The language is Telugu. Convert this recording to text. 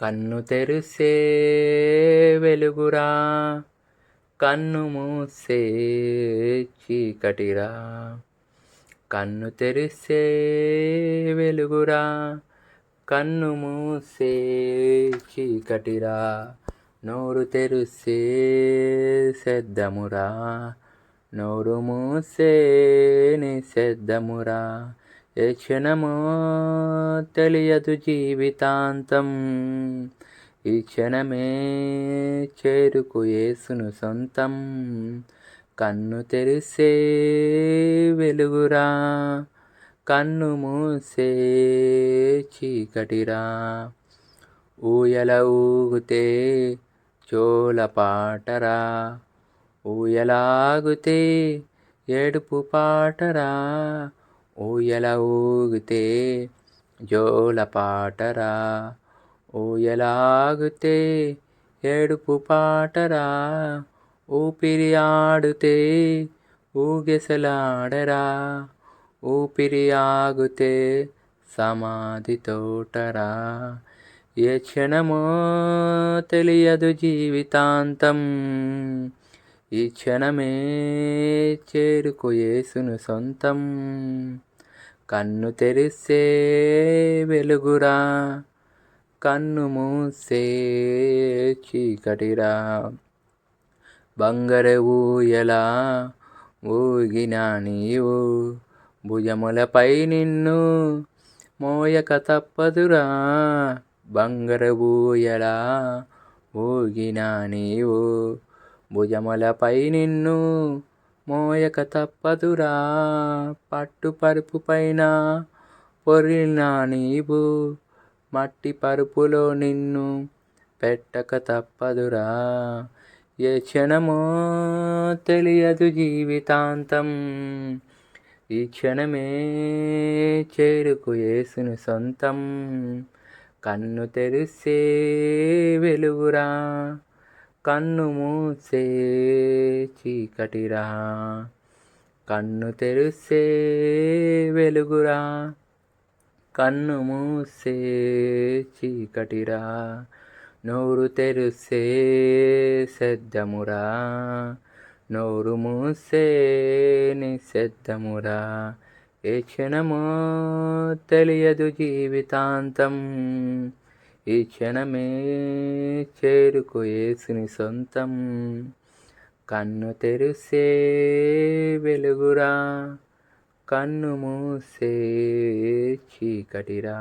కన్ను తెరిసే వెలుగురా కన్ను మూసే చీకటిరా. కన్ను తెరిసే వెలుగురా కన్ను మూసే చీకటిరా. నోరు తెరిసే సెద్దమురా నోరు మూసే నిశ్శబ్దమురా. ఏ క్షణమో తెలియదు జీవితాంతం. ఈ క్షణమే చేరుకు యేసును సొంతం. కన్ను తెరిసే వెలుగురా కన్ను మూసే చీకటిరా. ఊయల ఊగితే చోల పాటరా ఊయలాగుతే ఏడుపు పాటరా. ఊయల ఊగితే జోల పాటరా ఊయలాగితే ఏడుపు పాటరా ఊపిరి ఆడితే ఊగెసలాడరా ఊపిరి ఆగితే సమాధి తోటరా ఏ క్షణమో తెలియదు జీవితాంతం ఈ క్షణమే చేరుకు యేసును సొంతం కన్ను తెరిసే వెలుగురా కన్ను మూసే చీకటిరా. బంగారు ఊయలా ఊగినా నీవు భుజములపై నిన్ను మోయక తప్పదురా. బంగారు ఊయలా ఊగినా నీవు భుజములపై నిన్ను మోయక తప్పదురా. పట్టు పరుపు పైన పొరినా నీవు. మట్టి పరుపులో నిన్ను పెట్టక తప్పదురా. ఏ క్షణమో తెలియదు జీవితాంతం. ఈ క్షణమే చేరుకు యేసును సొంతం. కన్ను తెరిసే వెలుగురా. కన్ను మూసే చీకటిరా. కన్ను తెరిసే వెలుగురా. కన్ను మూసే చీకటిరా. నోరు తెరిసే శబ్దమురా. నోరు మూసే నిశ్శబ్దమురా. ఏ క్షణమో తెలియదు జీవితాంతం. ఈ క్షణమే చేరుకు ఏసుని సొంతం. కన్ను తెరిసే వెలుగురా కన్ను మూసే చీకటిరా.